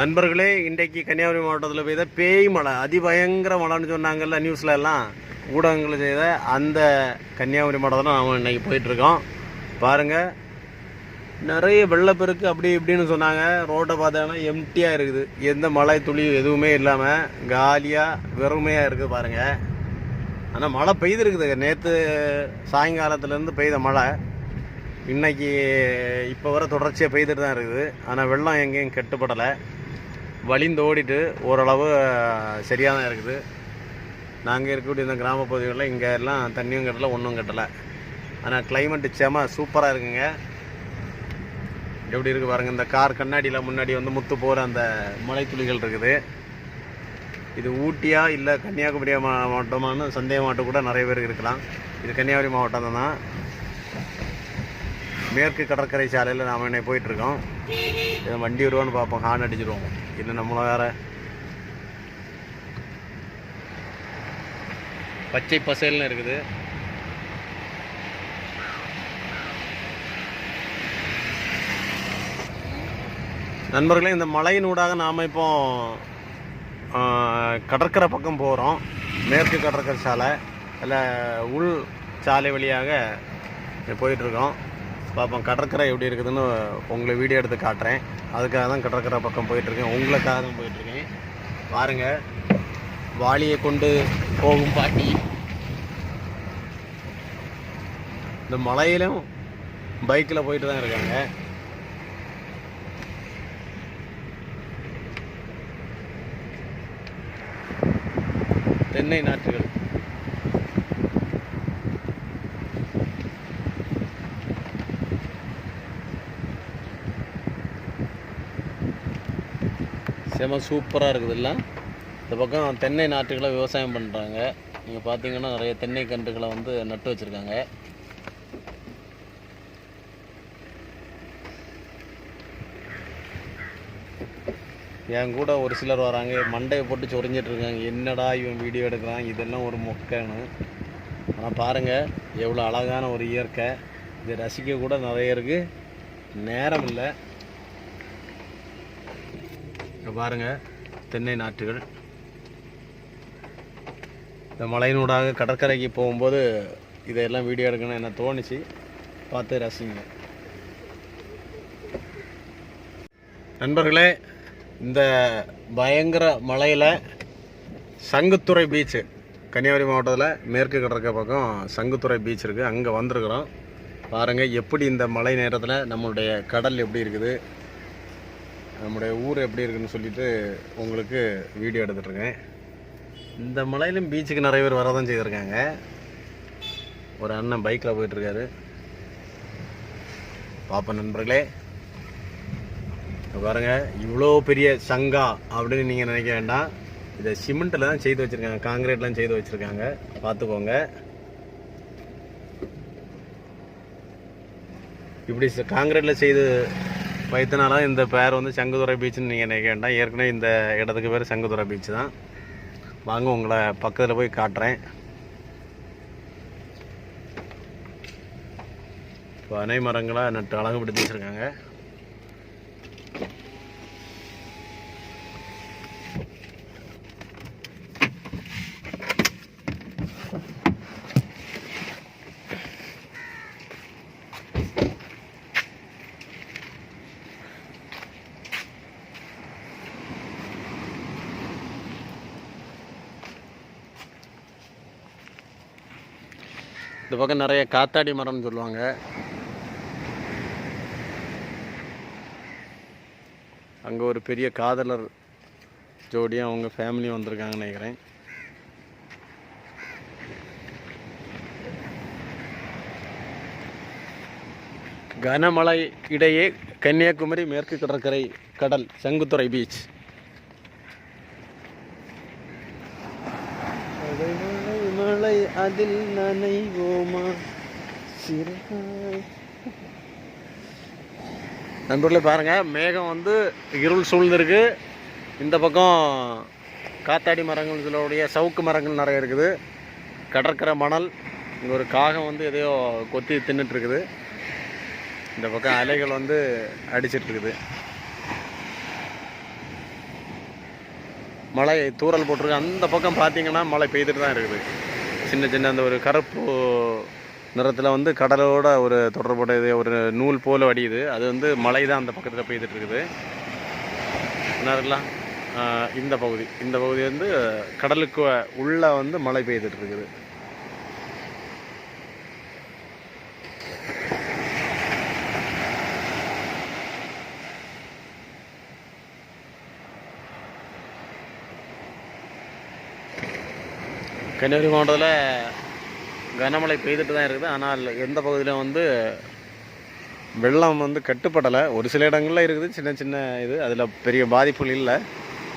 நண்பர்களே இன்றைக்கு கன்னியாகுமரி மாவட்டத்தில் பெய்த பேய் மழை அதிபயங்கர மழைன்னு சொன்னாங்கல்ல நியூஸில் எல்லாம். ஊடகங்கள் செய்த அந்த கன்னியாகுமரி மாவட்டத்தில் நாம் இன்றைக்கி போயிட்டுருக்கோம். பாருங்கள் நிறைய வெள்ளப்பெருக்கு அப்படி இப்படின்னு சொன்னாங்க. ரோட்டை பார்த்தோன்னா எம்டியாக இருக்குது. எந்த மழை துளி எதுவுமே இல்லாமல் காலியாக வெறுமையாக இருக்குது பாருங்கள் ஆனால் மழை பெய்திருக்குது. நேற்று சாயங்காலத்துலேருந்து பெய்த மழை. இன்றைக்கி இப்போ வர தொடர்ச்சியாக பெய்துட்டு தான் இருக்குது. ஆனால் வெள்ளம் எங்கேயும் கெட்டுப்படலை. வழிந்து ஓடிட்டு ஓரளவு சரியாக தான் இருக்குது. நாங்கள் இருக்கக்கூடிய இந்த கிராம பகுதிகளில் இங்கே எல்லாம் தண்ணியும் கட்டலை ஒன்றும் கட்டலை. ஆனால் கிளைமேட்டு செம சூப்பராக இருக்குங்க. எப்படி இருக்குது பாருங்கள் இந்த கார் கண்ணாடியில் முன்னாடி வந்து முத்து போகிற அந்த மலைத்துளிகள் இருக்குது. இது ஊட்டியா இல்லை கன்னியாகுமரி மாவட்டமானு சந்தேக மாவட்டம் கூட நிறைய பேர் இருக்கலாம். இது கன்னியாகுமரி மாவட்டம் தான்? மேற்கு கடற்கரை சாலையில் நாம் என்ன போயிட்டுருக்கோம் இது வண்டி வருவான்னு பார்ப்போம் ஹார்ன் அடிச்சிருவோம். இல்லை நம்மளும் வேற. பச்சை பசேல்னு இருக்குது. நண்பர்களே இந்த மலையினூடாக நாம் இப்போ கடற்கரை பக்கம் போகிறோம் மேற்கு கடற்கரை சாலை அதில் உள் சாலை வழியாக போயிட்டுருக்கோம் பார்ப்போம் கடற்கரை எப்படி இருக்குதுன்னு உங்களை வீடியோ எடுத்து காட்டுறேன். அதுக்காக தான் கடற்கரை பக்கம் போயிட்டுருக்கேன். உங்களுக்காக தான் போயிட்டுருக்கேன். பாருங்கள் வாளியை கொண்டு போகும் பாட்டி. இந்த மலையிலும் பைக்கில் போயிட்டு தான் இருக்காங்க. தென்னை நாற்றுகள். செம சூப்பராக இருக்குதுல்ல. இந்த பக்கம் தென்னை நாற்றுகளை விவசாயம் பண்ணுறாங்க நீங்கள் பார்த்தீங்கன்னா நிறைய தென்னை கன்றுகளை வந்து நட்டு வச்சுருக்காங்க. என் கூட ஒரு சிலர் வராங்க. மண்டையை போட்டு சொரிஞ்சிட்டு இருக்காங்க. என்னடா இவன் வீடியோ எடுக்கிறான்? இதெல்லாம் ஒரு மொக்கன்னு. ஆனால் பாருங்கள் எவ்வளோ அழகான ஒரு இயற்கை. இதை ரசிக்க கூட நிறைய இருக்குது நேரம் இல்லை. இங்கே பாருங்கள் தென்னை நாற்றுகள். இந்த மலையினூடாக கடற்கரைக்கு போகும்போது இதையெல்லாம் வீடியோ எடுக்கணும் என்ன தோணுச்சு. பார்த்து ரசிங்க. நண்பர்களே இந்த பயங்கர மலையில் சங்குத்துறை பீச்சு கன்னியாகுமரி மாவட்டத்தில் மேற்கு கடற்கரை பக்கம் சங்குத்துறை பீச் இருக்குது அங்கே வந்திருக்கிறோம். பாருங்கள் எப்படி இந்த மழை நேரத்தில் நம்மளுடைய கடல் எப்படி இருக்குது நம்முடைய ஊர் எப்படி இருக்குன்னு சொல்லிட்டு உங்களுக்கு வீடியோ எடுத்துட்ருக்கேன். இந்த மலையிலும் பீச்சுக்கு நிறைய பேர் வரதான் செய்திருக்காங்க. ஒரு அண்ணன் பைக்கில் போயிட்டுருக்காரு பாப்பா நண்பர்களே. பாருங்க இவ்வளோ பெரிய சங்கா அப்படின்னு நீங்கள் நினைக்க வேண்டாம். இதை சிமெண்ட்டில் தான் செய்து வச்சுருக்காங்க காங்கிரீட்லாம் செய்து வச்சுருக்காங்க. பார்த்துக்கோங்க. இப்படி காங்கிரீட்டில் செய்து வைத்தனால இந்த பேர் வந்து சங்குதுறை பீச்சுன்னு நீங்கள் நினைக்க வேண்டாம். ஏற்கனவே இந்த இடத்துக்கு பேர் சங்குதுறை பீச் தான். வாங்க உங்களை பக்கத்தில் போய் காட்டுறேன். பனை மரங்களாக நட்டு அழகுபடுத்தி வச்சுருக்காங்க. இந்த பக்கம் நிறைய காத்தாடி மரம்னு சொல்லுவாங்க. அங்கே ஒரு பெரிய காதலர் ஜோடியும் அவங்க ஃபேமிலியும் வந்திருக்காங்கன்னு நினைக்கிறேன். கனமழை இடையே கன்னியாகுமரி மேற்கு கடற்கரை கடல் செங்குத்துறை பீச் மழை மழை மழை அதில் நனைவோமா? சிறுகாய். நண்பர்களே பாருங்க மேகம் வந்து இருள் சூழ்ந்திருக்கு. இந்த பக்கம் காத்தாடி மரங்கள் சவுக்கு மரங்கள் நிறைய இருக்குது. கடற்கரை மணல் இங்கே ஒரு காகம் வந்து எதையோ கொத்தி தின்னுட்டு இருக்குது இந்த பக்கம் அலைகள் வந்து அடிச்சிட்டு இருக்குது மழை தூறல் போட்டிருக்கு. அந்த பக்கம் பார்த்தீங்கன்னா மழை பெய்துட்டு தான் இருக்குது. சின்ன சின்ன அந்த ஒரு கருப்பு நிறத்தில் வந்து கடலோட ஒரு தொடர்புடையது ஒரு நூல் போல் வடியுது. அது வந்து மழை தான் அந்த பக்கத்தில் பெய்துட்டு இருக்குது. இந்த பகுதி. இந்த பகுதி வந்து கடலுக்கு உள்ளே வந்து மழை பெய்துட்டு இருக்குது. கன்னியாகுமரி மாவட்டத்தில் கனமழை பெய்துட்டு தான் இருக்குது. ஆனால் எந்த பகுதியிலும் வந்து வெள்ளம் வந்து கட்டுப்படலை. ஒரு சில இடங்களில் இருக்குது. சின்ன சின்ன இது. அதில் பெரிய பாதிப்புகள் இல்லை.